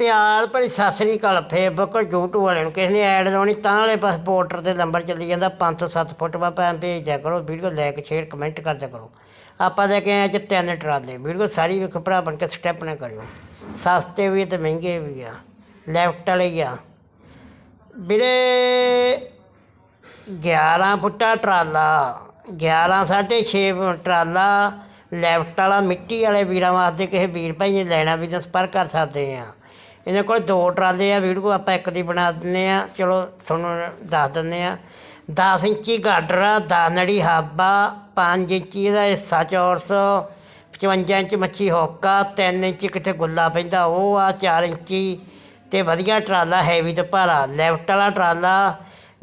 ਪਿਆਰ ਭਰੀ ਸਤਿ ਸ੍ਰੀ ਅਕਾਲ Facebook YouTube ਵਾਲਿਆਂ ਨੂੰ ਕਿਸੇ ਨੇ ਐਡ ਲਾਉਣੀ, ਤਾਂ ਵਾਲੇ ਪਾਸ ਪੋਰਟਰ ਤੇ ਨੰਬਰ ਚੱਲੀ ਜਾਂਦਾ 507 ਫੁੱਟ ਵਾ ਭੈਣ ਭੇਜ ਦਿਆ ਕਰੋ ਵੀਡੀਓ ਲਾਈਕ ਸ਼ੇਅਰ ਕਮੈਂਟ ਕਰ ਦਿਆ ਕਰੋ। ਆਪਾਂ ਲੈ ਕੇ ਆਏ ਅੱਜ ਤਿੰਨ ਟਰਾਲੇ ਵੀਡੀਓ ਸਾਰੀ ਵੇਖੋ ਭਰਾ ਬਣ ਕੇ ਸਟੈਪ ਨਾ ਕਰਿਓ। ਸਸਤੇ ਵੀ ਤੇ ਮਹਿੰਗੇ ਵੀ ਆ ਲੈਫਟ ਵਾਲੇ ਹੀ ਆ। ਵੀਰੇ 11 ਫੁੱਟਾ ਟਰਾਲਾ 11 6.5 ਟਰਾਲਾ ਲੈਫਟ ਵਾਲਾ ਮਿੱਟੀ ਵਾਲੇ ਵੀਰਾਂ ਵਾਸਤੇ ਕਿਸੇ ਵੀਰ ਭਾਈ ਨੇ ਲੈਣਾ ਵੀ ਤਾਂ ਸੰਪਰਕ ਕਰ ਸਕਦੇ ਆ। ਇਹਨਾਂ ਕੋਲ ਦੋ ਟਰਾਲੇ ਆ, ਵੀਡੀਓ ਆਪਾਂ ਇੱਕ ਦੀ ਬਣਾ ਦਿੰਦੇ ਆ। ਚਲੋ, ਤੁਹਾਨੂੰ ਦੱਸ ਦਿੰਦੇ ਆ। 10 ਇੰਚੀ ਗਾਡਰ ਆ 10 ਨੜੀ ਹਾਬਾ 5 ਇੰਚੀ ਦਾ ਹਿੱਸਾ ਚੌਰਸ 55 ਇੰਚ ਮੱਛੀ ਹੋਕਾ 3 ਇੰਚ ਕਿਤੇ ਗੁੱਲਾ ਪੈਂਦਾ, ਉਹ ਆ 4 ਇੰਚੀ। ਤੇ ਵਧੀਆ ਟਰਾਲਾ ਹੈਵੀ ਤੇ ਭਾਰਾ ਲੈਫਟ ਵਾਲਾ ਟਰਾਲਾ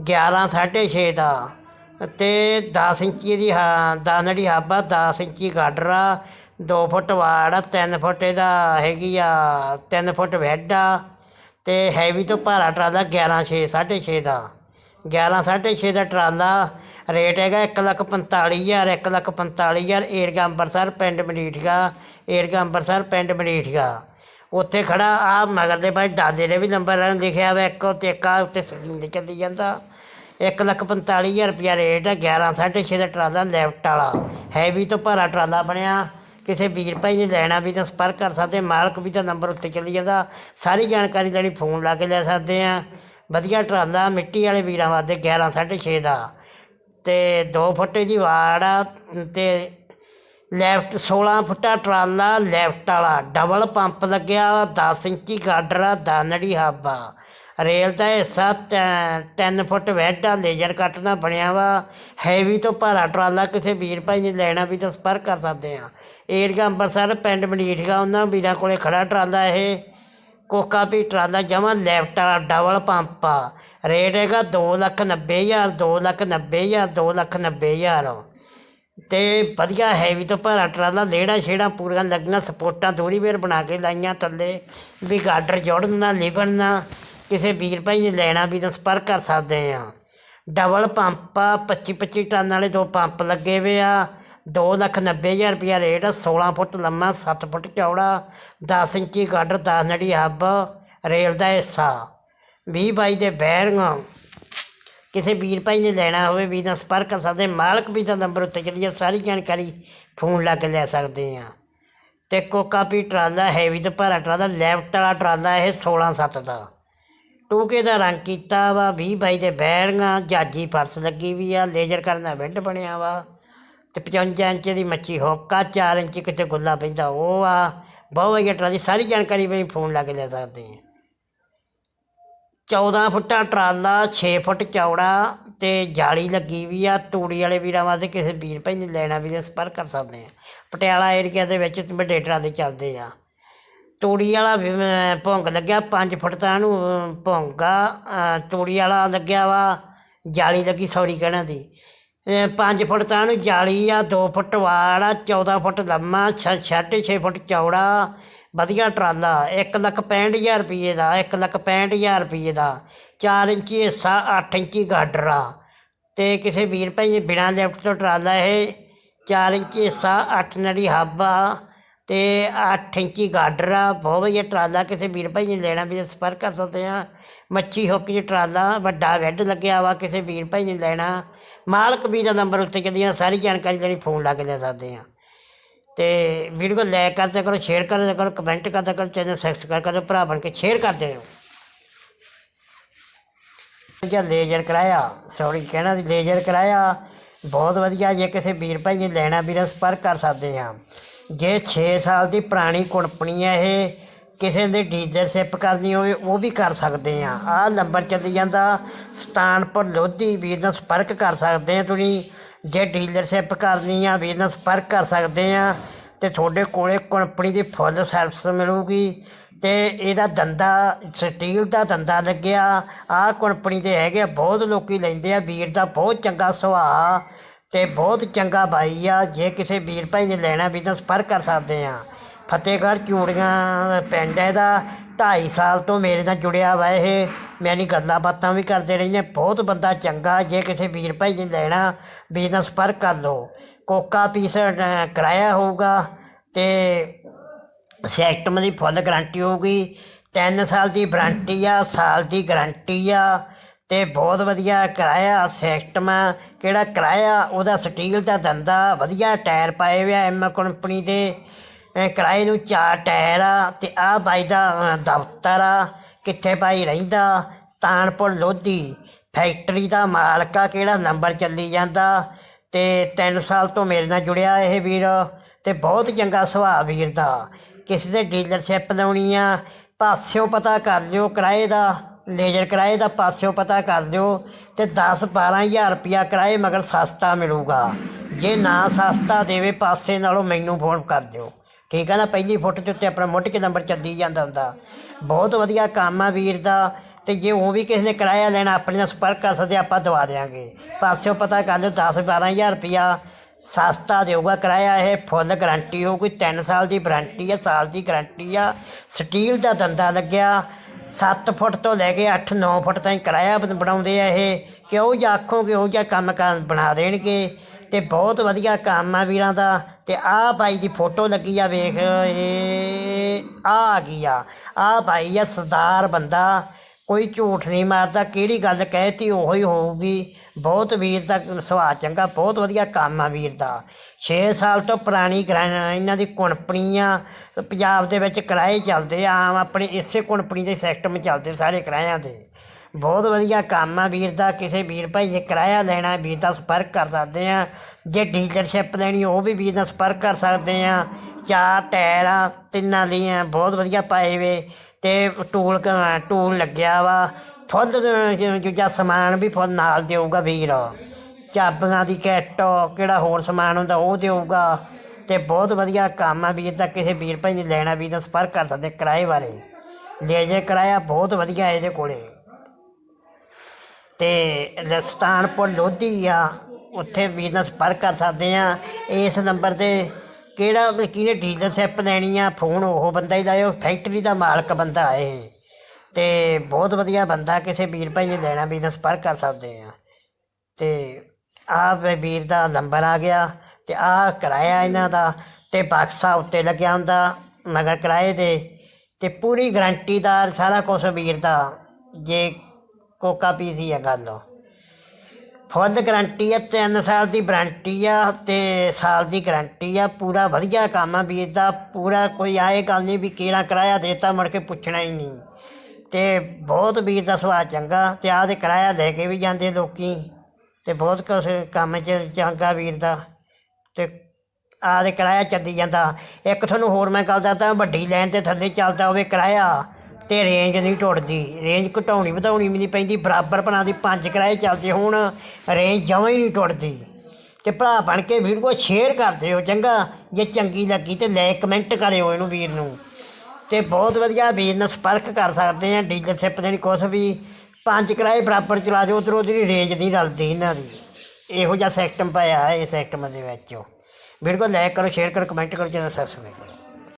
11 6.5 ਦਾ। ਤੇ 10 ਇੰਚੀ ਦੀ ਹਾਂ 10 ਨੜੀ ਹਾਬਾ 10 ਇੰਚੀ ਗਾਡਰ ਆ 2 ਫੁੱਟ ਵਾੜ ਆ 3 ਫੁੱਟ ਇਹਦਾ ਹੈਗੀ ਆ 3 ਫੁੱਟ ਵੈਡ ਆ, ਤੇ ਹੈਵੀ ਤੋਂ ਭਾਰਾ ਟਰਾਲਾ 11 6 6.5 ਦਾ। 11 6.5 ਦਾ ਟਰਾਲਾ ਰੇਟ ਹੈਗਾ 1 ਲੱਖ 45000 1 ਲੱਖ 45000 ਏਰਗਾ ਅੰਬਰਸਰ ਪਿੰਡ ਮਨੀਠਗਾ, ਏਰਗਾ ਅੰਬਰਸਰ ਪਿੰਡ ਮਨੀਠਗਾ। ਉੱਥੇ ਖੜਾ ਆ ਮਗਰ ਦੇ ਭਾਈ ਡਾਦੇ ਨੇ ਵੀ ਨੰਬਰ ਲਿਖਿਆ ਹੋਇਆ ਇੱਕ ਉੱਤੇ ਇੱਕ ਆ ਉੱਤੇ ਸਕਰੀਨ ਤੇ ਚੱਲੀ ਜਾਂਦਾ। 1 ਲੱਖ 45000 ਰੁਪਿਆ ਰੇਟ ਹੈ 11 6.5 ਦਾ ਟਰਾਲਾ ਲੈਫਟ ਵਾਲਾ। ਹੈਵੀ ਤੋਂ ਭਾਰਾ ਟਰਾਲਾ ਬਣਿਆ ਕਿਸੇ ਵੀਰ ਭਾਈ ਨੇ ਲੈਣਾ ਵੀ ਤਾਂ ਸੰਪਰਕ ਕਰ ਸਕਦੇ ਮਾਲਕ ਵੀ ਤਾਂ ਨੰਬਰ ਉੱਤੇ ਚੱਲੀ ਜਾਂਦਾ। ਸਾਰੀ ਜਾਣਕਾਰੀ ਲੈਣੀ ਫੋਨ ਲਾ ਕੇ ਲੈ ਸਕਦੇ ਆ ਵਧੀਆ ਟਰਾਲਾ ਮਿੱਟੀ ਵਾਲੇ ਵੀਰਾਂ ਵਾਸਤੇ 11 6.5 ਦਾ। ਤੇ 2 ਫੁੱਟ ਦੀ ਵਾੜ ਆ, ਤੇ ਲੈਫਟ 16 ਫੁੱਟਾ ਟਰਾਲਾ, ਲੈਫਟ ਵਾਲਾ ਡਬਲ ਪੰਪ ਲੱਗਿਆ ਵਾ 10 ਇੰਚੀ ਗਾਡਰ ਆ ਦਾਨੜੀ ਹਾਬਾ ਰੇਲ ਦਾ ਹਿੱਸਾ 3 ਫੁੱਟ ਵੈਡ ਆ, ਲੇਜ਼ਰ ਕੱਟ ਦਾ ਬਣਿਆ ਵਾ। ਹੈਵੀ ਤੋਂ ਭਾਰਾ ਟਰਾਲਾ ਕਿਸੇ ਵੀਰ ਭਾਈ ਨੇ ਲੈਣਾ ਵੀ ਤਾਂ ਸੰਪਰਕ ਕਰ ਸਕਦੇ ਆ ਏਰੀਆ ਅੰਮ੍ਰਿਤਸਰ ਪਿੰਡ ਮਨੀਠਗਾ ਉਹਨਾਂ ਵੀਰਾਂ ਕੋਲੇ ਖੜਾ ਟਰਾਲਾ ਇਹ। ਕੋਕਾ ਵੀ ਟਰਾਲਾ ਜਮਾ ਲੈਫਟ ਵਾਲਾ, ਡਬਲ ਪੰਪ ਆ। ਰੇਟ ਹੈਗਾ ਦੋ ਲੱਖ 90 ਹਜ਼ਾਰ, ਦੋ ਲੱਖ 90 ਹਜ਼ਾਰ, ਦੋ ਲੱਖ 90 ਹਜ਼ਾਰ। ਤੇ ਵਧੀਆ ਹੈਵੀ ਤੋਂ ਭਾਰਾ ਟਰਾਲਾ, ਲੇੜਾ ਛੇੜਾ ਪੂਰੀਆਂ ਲੱਗੀਆਂ, ਸਪੋਰਟਾਂ ਥੋੜੀ ਵੇਰ ਬਣਾ ਕੇ ਲਾਈਆਂ ਥੱਲੇ। ਵੀ ਗਾਡਰ ਜੋੜਨ ਨਾ ਲਿਬਣ ਨਾ ਕਿਸੇ ਵੀਰ ਭਾਈ ਨੇ ਲੈਣਾ ਵੀ ਤਾਂ ਸੰਪਰਕ ਕਰ ਸਕਦੇ ਆ। ਡਬਲ ਪੰਪ ਆ 25 25 ਟਨ ਵਾਲੇ ਦੋ ਪੰਪ ਲੱਗੇ ਵੇ ਆ। ਦੋ ਲੱਖ 90 ਹਜ਼ਾਰ ਰੁਪਈਆ ਰੇਟ ਸੋਲ੍ਹਾਂ ਫੁੱਟ ਲੰਮਾ, ਸੱਤ ਫੁੱਟ ਚੌੜਾ, ਦਸ ਇੰਚੀ ਗੱਡ 10 ਨੜੀ ਹੱਬ, ਰੇਲ ਦਾ ਹਿੱਸਾ। ਵੀਹ ਬਾਈ ਦੇ ਬੈਰਿੰਗ। ਕਿਸੇ ਵੀਰ ਭਾਈ ਨੇ ਲੈਣਾ ਹੋਵੇ ਵੀ ਤਾਂ ਸੰਪਰਕ ਕਰ ਸਕਦੇ, ਮਾਲਕ ਵੀ ਦਾ ਨੰਬਰ ਉੱਤੇ ਚੱਲੀ ਜਾ ਸਾਰੀ ਜਾਣਕਾਰੀ ਫੋਨ ਲਾ ਕੇ ਲੈ ਸਕਦੇ ਆ। ਤੇ ਕੋਕਾ ਵੀ ਟਰਾਲਾ, ਹੈਵੀ ਤੇ ਭਾਰਾ ਟਰਾਲਾ, ਲੈਫਟ ਵਾਲਾ ਟਰਾਲਾ ਇਹ 16 7 ਦਾ। ਟੂਕੇ ਦਾ ਰੰਗ ਕੀਤਾ ਵਾ 20 ਬਾਈ ਦੇ ਬੈਰਿੰਗਾਂ, ਜਾਜੀ ਫਰਸ ਲੱਗੀ ਵੀ ਆ, ਲੇਜ਼ਰ ਕਰਨ ਦਾ ਬੈੱਡ ਬਣਿਆ ਵਾ। ਤੇ 55 ਇੰਚ ਦੀ ਮੱਛੀ ਹੋਕਾ 4 ਇੰਚ ਕਿਤੇ ਗੁੱਲਾ ਪੈਂਦਾ ਉਹ ਆ। ਬਹੁਤ ਵਧੀਆ ਟਰਾਲੀ ਸਾਰੀ ਜਾਣਕਾਰੀ ਵੀ ਫੋਨ ਲਾ ਕੇ ਲੈ ਸਕਦੇ ਹਾਂ। 14 ਫੁੱਟਾ ਟਰਾਲਾ 6 ਫੁੱਟ ਚੌੜਾ ਤੇ ਜਾਲੀ ਲੱਗੀ ਵੀ ਆ। ਤੂੜੀ ਵਾਲੇ ਵੀਰਾਂ ਵਾਸਤੇ ਕਿਸੇ ਵੀਰ ਭਾਈ ਨੇ ਲੈਣਾ ਵੀ ਤਾਂ ਸੰਪਰਕ ਕਰ ਸਕਦੇ ਆ ਪਟਿਆਲਾ ਏਰੀਆ ਦੇ ਵਿੱਚ ਵੱਡੇ ਟਰਾਲੇ ਚੱਲਦੇ ਆ। ਤੂੜੀ ਵਾਲਾ ਵੀ, ਅਮ, ਲੱਗਿਆ 5 ਫੁੱਟ ਤਾਂ ਇਹਨੂੰ ਭੁੰਗਾ ਤੂੜੀ ਵਾਲਾ ਲੱਗਿਆ ਵਾ ਜਾਲੀ ਲੱਗੀ ਸੌਰੀ ਕਹਿਣਾ ਦੀ। 5 ਫੁੱਟ ਤਾਂ ਇਹਨੂੰ ਜਾਲੀ ਆ 2 ਫੁੱਟ ਵਾੜ ਆ 14 ਫੁੱਟ ਲੰਮਾ 6.5 ਫੁੱਟ ਚੌੜਾ। ਵਧੀਆ ਟਰਾਲਾ 1 ਲੱਖ 65000 ਰੁਪਏ ਦਾ 1 ਲੱਖ 65000 ਰੁਪਏ ਦਾ। 4 ਇੰਚੀ ਹਿੱਸਾ 8 ਇੰਚੀ ਗਾਡਰ ਆ। ਤੇ ਕਿਸੇ ਵੀਰ ਭਾਈ ਨੇ ਬਿਨਾਂ ਲੈਫਟ ਤੋਂ ਟਰਾਲਾ ਇਹ 4 ਇੰਚੀ ਹਿੱਸਾ 8 ਨੜੀ ਹੱਬ ਆ। ਤੇ 8 ਇੰਚੀ ਗਾਡਰ ਆ। ਬਹੁਤ ਵਧੀਆ ਟਰਾਲਾ ਕਿਸੇ ਵੀਰ ਭਾਈ ਨੇ ਲੈਣਾ ਵੀ ਤਾਂ ਸੰਪਰਕ ਕਰ ਸਕਦੇ ਆ। ਮੱਛੀ ਹੁੱਕ ਜੀ ਟਰਾਲਾ ਵੱਡਾ ਵੈੱਡ ਲੱਗਿਆ ਵਾ, ਕਿਸੇ ਵੀਰ ਭਾਈ ਨੇ ਲੈਣਾ। ਮਾਲਕ ਵੀ ਦਾ ਨੰਬਰ ਉੱਤੇ ਚੱਲੀਆਂ ਸਾਰੀ ਜਾਣਕਾਰੀ ਲੈਣੀ ਫੋਨ ਲਾ ਕੇ ਲੈ ਸਕਦੇ ਆ ਤੇ ਵੀਡੀਓ ਲਾਈਕ ਕਰਦੇ ਕਰੋ ਸ਼ੇਅਰ ਕਰਦੇ ਕਰੋ ਕਮੈਂਟ ਕਰਦੇ ਕਰੋ ਚੈਨਲ ਸਬਸਕ੍ਰਾਈਬ ਕਰਦੇ ਭਰਾ ਬਣ ਕੇ ਸ਼ੇਅਰ ਕਰਦੇ ਰਹੋ ਵਧੀਆ ਲੇਜ਼ਰ ਕਰਾਇਆ ਸੌਰੀ ਕਹਿਣਾ ਸੀ ਲੇਜ਼ਰ ਕਰਾਇਆ। ਬਹੁਤ ਵਧੀਆ ਜੇ ਕਿਸੇ ਵੀਰ ਭਾਈ ਨੇ ਲੈਣਾ ਵੀਰ, ਸੰਪਰਕ ਕਰ ਸਕਦੇ ਆ ਜੇ 6 ਸਾਲ ਦੀ ਪੁਰਾਣੀ ਕੰਪਨੀ ਹੈ ਇਹ ਕਿਸੇ ਦੇ ਡੀਲਰਸ਼ਿਪ ਕਰਨੀ ਹੋਵੇ ਉਹ ਵੀ ਕਰ ਸਕਦੇ ਆ। ਆਹ ਨੰਬਰ ਚੱਲੀ ਜਾਂਦਾ ਸਤਾਨਪੁਰ ਲੋਧੀ ਵੀਰ ਨਾਲ ਸੰਪਰਕ ਕਰ ਸਕਦੇ ਆ ਤੁਸੀਂ। ਜੇ ਡੀਲਰਸ਼ਿਪ ਕਰਨੀ ਆ ਵੀਰ ਨਾਲ ਸੰਪਰਕ ਕਰ ਸਕਦੇ ਆ। ਤੇ ਤੁਹਾਡੇ ਕੋਲੇ ਕੰਪਨੀ ਦੀ ਫੁੱਲ ਸਰਵਿਸ ਮਿਲੂਗੀ। ਤੇ ਇਹਦਾ ਦੰਦਾ ਸਟੀਲ ਦਾ ਦੰਦਾ ਲੱਗਿਆ। ਆਹ ਕੰਪਨੀ ਦੇ ਹੈਗੇ ਆ, ਬਹੁਤ ਲੋਕੀ ਲੈਂਦੇ ਆ। ਵੀਰ ਦਾ ਬਹੁਤ ਚੰਗਾ ਸੁਭਾਅ ਤੇ ਬਹੁਤ ਚੰਗਾ ਬਾਈ ਆ। ਜੇ ਕਿਸੇ ਵੀਰ ਭਾਈ ਨੇ ਲੈਣਾ ਵੀ ਤਾਂ ਸੰਪਰਕ ਕਰ ਸਕਦੇ ਆ। ਫਤਿਹਗੜ੍ਹ ਚੂੜੀਆਂ ਪਿੰਡ ਹੈ ਇਹਦਾ। ਢਾਈ ਸਾਲ ਤੋਂ ਮੇਰੇ ਨਾਲ ਜੁੜਿਆ ਵਾ ਇਹ। ਮੈਨੀ ਗੱਲਾਂ ਬਾਤਾਂ ਵੀ ਕਰਦੇ ਰਹਿੰਦੇ ਬਹੁਤ ਬੰਦਾ ਚੰਗਾ, ਜੇ ਕਿਸੇ ਵੀਰ ਭਾਈ ਨੇ ਲੈਣਾ ਬਿਜਨਸ ਪਰ ਕਰ ਲਓ। ਕੋਕਾ ਪੀਸ ਕਿਰਾਇਆ ਹੋਊਗਾ ਤੇ ਸੈਕਟਮ ਦੀ ਫੁੱਲ ਗਾਰੰਟੀ ਹੋਊਗੀ। 3 ਸਾਲ ਦੀ ਵਾਰੰਟੀ ਆ, ਸਾਲ ਦੀ ਗਾਰੰਟੀ ਆ ਤੇ ਬਹੁਤ ਵਧੀਆ ਕਿਰਾਇਆ ਸੈਕਟਮ ਕਿਹੜਾ ਕਿਰਾਇਆ? ਉਹਦਾ ਸਟੀਲ ਦਾ ਦੰਦਾ ਵਧੀਆ ਟਾਇਰ ਪਾਏ ਹੋਇਆ ਆ ਐਮ ਕੰਪਨੀ ਦੇ। ਅਹ ਕਿਰਾਏ ਨੂੰ ਚਾਰ ਟਾਇਰ ਆ ਤੇ ਆ ਬਾਈ ਦਾ ਅਹ, ਦਫ਼ਤਰ ਆ ਕਿੱਥੇ ਭਾਈ ਰਹਿੰਦਾ? ਸਤਾਨਪੁਰ ਲੋਧੀ। ਫੈਕਟਰੀ ਦਾ ਮਾਲਕ ਆ ਕਿਹੜਾ ਨੰਬਰ ਚੱਲੀ ਜਾਂਦਾ? ਤੇ 3 ਸਾਲ ਤੋਂ ਮੇਰੇ ਨਾਲ ਜੁੜਿਆ ਇਹ ਵੀਰ ਤੇ ਬਹੁਤ ਚੰਗਾ ਸੁਭਾਅ ਵੀਰ ਦਾ। ਕਿਸੇ ਦੇ ਡੀਲਰਸ਼ਿਪ ਲਾਉਣੀ ਆ ਪਾਸਿਓਂ ਪਤਾ ਕਰ ਲਿਓ ਕਿਰਾਏ ਦਾ ਲੇਜ਼ਰ ਕਿਰਾਏ ਦਾ ਪਾਸਿਓਂ ਪਤਾ ਕਰ ਲਿਓ ਤੇ 10 12000 ਰੁਪਿਆ ਕਿਰਾਏ ਮਗਰ ਸਸਤਾ ਮਿਲੂਗਾ। ਜੇ ਨਾ ਸਸਤਾ ਦੇਵੇ ਪਾਸੇ ਨਾਲੋਂ ਮੈਨੂੰ ਫੋਨ ਕਰ ਦਿਓ। ਠੀਕ ਹੈ ਨਾ, ਪਹਿਲੀ ਫੁੱਟ ਦੇ ਉੱਤੇ ਆਪਣਾ ਮੁੱਢ ਕੇ ਨੰਬਰ ਚੱਲੀ ਜਾਂਦਾ ਹੁੰਦਾ। ਬਹੁਤ ਵਧੀਆ ਕੰਮ ਆ ਵੀਰ ਦਾ, ਤੇ ਜੇ ਉਹ ਵੀ ਕਿਸੇ ਨੇ ਕਿਰਾਇਆ ਲੈਣਾ, ਆਪਣੇ ਨਾਲ ਸੰਪਰਕ ਕਰ ਸਕਦੇ ਆਪਾਂ ਦਵਾ ਦੇਵਾਂਗੇ ਪਾਸਿਓਂ ਪਤਾ ਕਰ ਲਿਓ 10 12000 ਰੁਪਿਆ ਸਸਤਾ ਦੇਊਗਾ ਕਿਰਾਇਆ ਇਹ, ਫੁੱਲ ਗਾਰੰਟੀ ਹੋ ਕੋਈ 3 ਸਾਲ ਦੀ ਵਾਰੰਟੀ ਆ, ਸਾਲ ਦੀ ਗਾਰੰਟੀ ਆ। ਸਟੀਲ ਦਾ ਦੰਦਾ ਲੱਗਿਆ 7 ਫੁੱਟ ਤੋਂ ਲੈ ਕੇ 8-9 ਫੁੱਟ ਤਾਈਂ ਕਿਰਾਇਆ ਬਣ- ਬਣਾਉਂਦੇ ਆ ਇਹ। ਕਿਉਂ ਜਾਂ ਆਖੋਗੇ, ਉਹ ਜਿਹਾ ਕੰਮ ਕਰਨ ਬਣਾ ਦੇਣਗੇ। ਤੇ ਬਹੁਤ ਵਧੀਆ ਕੰਮ ਆ ਵੀਰਾਂ ਦਾ। ਤੇ ਆਹ ਭਾਈ ਦੀ ਫੋਟੋ ਲੱਗੀ ਆ ਵੇਖ, ਇਹ ਆ ਆ ਗਈ ਆ। ਆਹ ਭਾਈ ਆ ਸਰਦਾਰ ਬੰਦਾ, ਕੋਈ ਝੂਠ ਨਹੀਂ ਮਾਰਦਾ, ਕਿਹੜੀ ਗੱਲ ਕਹਿਤੀ ਹੀ ਹੋਊਗੀ। ਬਹੁਤ ਵੀਰ ਦਾ ਸੁਭਾਅ ਚੰਗਾ, ਬਹੁਤ ਵਧੀਆ ਕੰਮ ਆ ਵੀਰ ਦਾ। 6 ਸਾਲ ਤੋਂ ਪੁਰਾਣੀ ਗਰਾਂ- ਇਹਨਾਂ ਦੀ ਕੰਪਨੀ ਆ ਪੰਜਾਬ ਦੇ ਵਿੱਚ ਕਿਰਾਏ ਚੱਲਦੇ ਆ, ਆਮ ਆਪਣੇ ਇਸੇ ਕੰਪਨੀ ਦੇ ਸਿਸਟਮ ਚੱਲਦੇ ਸਾਰੇ ਕਿਰਾਇਆਂ ਦੇ। ਬਹੁਤ ਵਧੀਆ ਕੰਮ ਆ ਵੀਰ ਦਾ, ਕਿਸੇ ਵੀਰ ਭਾਈ ਨੇ ਕਿਰਾਇਆ ਲੈਣਾ, ਵੀਰ ਦਾ ਸੰਪਰਕ ਕਰ ਸਕਦੇ ਆ। ਜੇ ਡੀਲਰਸ਼ਿਪ ਲੈਣੀ, ਉਹ ਵੀ ਵੀਰ ਦਾ ਸੰਪਰਕ ਕਰ ਸਕਦੇ ਆ। ਚਾਰ ਟਾਇਰ ਆ, ਤਿੰਨਾਂ ਲੀਆਂ ਬਹੁਤ ਵਧੀਆ ਪਾਏ ਵੇ। ਤੇ ਟੂਲ ਟੂਲ ਲੱਗਿਆ ਵਾ। ਫੁੱਲ, ਦੂਜਾ ਸਮਾਨ ਵੀ ਫੁੱਲ ਨਾਲ ਦੇਊਗਾ ਵੀਰ। ਚਾਬੀਆਂ ਦੀ ਕਿੱਟ ਕਿਹੜਾ ਹੋਰ ਸਮਾਨ ਹੁੰਦਾ, ਉਹ ਦੇਊਗਾ। ਤੇ ਬਹੁਤ ਵਧੀਆ ਕੰਮ ਆ ਵੀਰ ਦਾ, ਕਿਸੇ ਵੀਰ ਭਾਈ ਨੇ ਲੈਣਾ, ਵੀਰ ਨਾਲ ਸੰਪਰਕ ਕਰ ਸਕਦੇ ਕਿਰਾਏ ਬਾਰੇ ਲੈ ਜੇ ਕਿਰਾਇਆ, ਬਹੁਤ ਵਧੀਆ ਇਹਦੇ ਕੋਲੇ। ਅਤੇ ਰਸਤਾਨਪੁਰ ਲੋਧੀ ਆ, ਉੱਥੇ ਬਿਜਨਸ ਪਰ ਕਰ ਸਕਦੇ ਹਾਂ ਇਸ ਨੰਬਰ ਤੇ ਕਿਹੜਾ ਵੀ ਕਿਹਨੇ ਡੀਲਰਸ਼ਿਪ ਲੈਣੀ ਆ ਫੋਨ ਉਹ ਬੰਦਾ ਹੀ ਲਾਇਓ ਫੈਕਟਰੀ ਦਾ ਮਾਲਕ ਬੰਦਾ ਇਹ। ਅਤੇ ਬਹੁਤ ਵਧੀਆ ਬੰਦਾ, ਕਿਸੇ ਵੀਰ ਭਾਈ ਨੇ ਲੈਣਾ ਬਿਜਨਸ ਪਰ ਕਰ ਸਕਦੇ ਹਾਂ ਅਤੇ ਆਹ ਵੀਰ ਦਾ ਨੰਬਰ ਆ ਗਿਆ ਅਤੇ ਆਹ ਕਿਰਾਇਆ ਇਹਨਾਂ ਦਾ ਅਤੇ ਬਕਸਾ ਉੱਤੇ ਲੱਗਿਆ ਹੁੰਦਾ, ਮਗਰ ਕਿਰਾਏ ਦੇ ਅਤੇ ਪੂਰੀ ਗਰੰਟੀਦਾਰ ਸਾਰਾ ਕੁਛ ਵੀਰ ਦਾ। ਜੇ ਕੋਕਾ ਪੀਸੀ ਆ ਗੱਲ। ਫੁੱਲ ਗਰੰਟੀ ਆ 3 ਸਾਲ ਦੀ ਵਾਰੰਟੀ ਆ ਤੇ ਸਾਲ ਦੀ ਗਰੰਟੀ ਆ। ਪੂਰਾ ਵਧੀਆ ਕੰਮ ਆ ਵੀਰ ਦਾ ਪੂਰਾ ਕੋਈ ਆਏ ਗੱਲ ਨਹੀਂ ਵੀ ਕਿਹੜਾ ਕਿਰਾਇਆ ਦੇਤਾ, ਮੁੜ ਕੇ ਪੁੱਛਣਾ ਹੀ ਨਹੀਂ। ਤੇ ਬਹੁਤ ਵੀਰ ਦਾ ਸੁਭਾਅ ਚੰਗਾ, ਤੇ ਆਹ ਦੇ ਕਿਰਾਇਆ ਲੈ ਕੇ ਵੀ ਜਾਂਦੇ ਲੋਕੀ, ਤੇ ਬਹੁਤ ਕੁਛ ਕੰਮ 'ਚ ਚੰਗਾ ਵੀਰ ਦਾ। ਤੇ ਆਹ ਦੇ ਕਿਰਾਇਆ ਚੱਲੀ ਜਾਂਦਾ। ਇੱਕ ਤੁਹਾਨੂੰ ਹੋਰ ਮੈਂ ਗੱਲ ਦੱਸਦਾ, ਵੱਡੀ ਲੈਣ ਤੇ ਥੱਲੇ ਚੱਲਦਾ ਹੋਵੇ ਕਿਰਾਇਆ। ਤੇ ਰੇਂਜ ਨਹੀਂ ਟੁੱਟਦੀ। ਰੇਂਜ ਘਟਾਉਣੀ ਵਧਾਉਣੀ ਵੀ ਨਹੀਂ ਪੈਂਦੀ, ਬਰਾਬਰ ਬਣਾ ਦੀ ਪੰਜ ਕਿਰਾਏ ਚੱਲਦੇ ਹੁਣ ਰੇਂਜ ਜਮਾਂ ਹੀ ਨਹੀਂ ਟੁੱਟਦੀ। ਤੇ ਭਰਾ ਬਣ ਕੇ ਵੀਡੀਓ ਸ਼ੇਅਰ ਕਰ ਦਿਓ, ਚੰਗਾ? ਜੇ ਚੰਗੀ ਲੱਗੀ ਤੇ ਲਾਈਕ ਕਮੈਂਟ ਕਰਿਓ ਇਹਨੂੰ ਵੀਰ ਨੂੰ। ਤੇ ਬਹੁਤ ਵਧੀਆ ਵੀਰ ਨਾਲ ਸੰਪਰਕ ਕਰ ਸਕਦੇ ਆ ਡੀਲਰਸ਼ਿਪ ਦੇ ਨਹੀਂ ਕੁਛ ਵੀ। ਪੰਜ ਕਿਰਾਏ ਬਰਾਬਰ ਚਲਾ ਜਾਓ, ਉਧਰੋਂ ਦੀ ਰੇਂਜ ਨਹੀਂ ਰਲਦੀ ਇਹਨਾਂ ਦੀ। ਇਹੋ ਜਿਹਾ ਸਿਸਟਮ ਪਾਇਆ ਇਹ ਸਿਸਟਮ ਦੇ ਵਿੱਚ। ਵੀਡੀਓ ਲਾਈਕ ਕਰੋ ਸ਼ੇਅਰ ਕਰੋ ਕਮੈਂਟ ਕਰੋ, ਚੈਨਲ ਸਬਸਕ੍ਰਾਈਬ ਕਰੋ।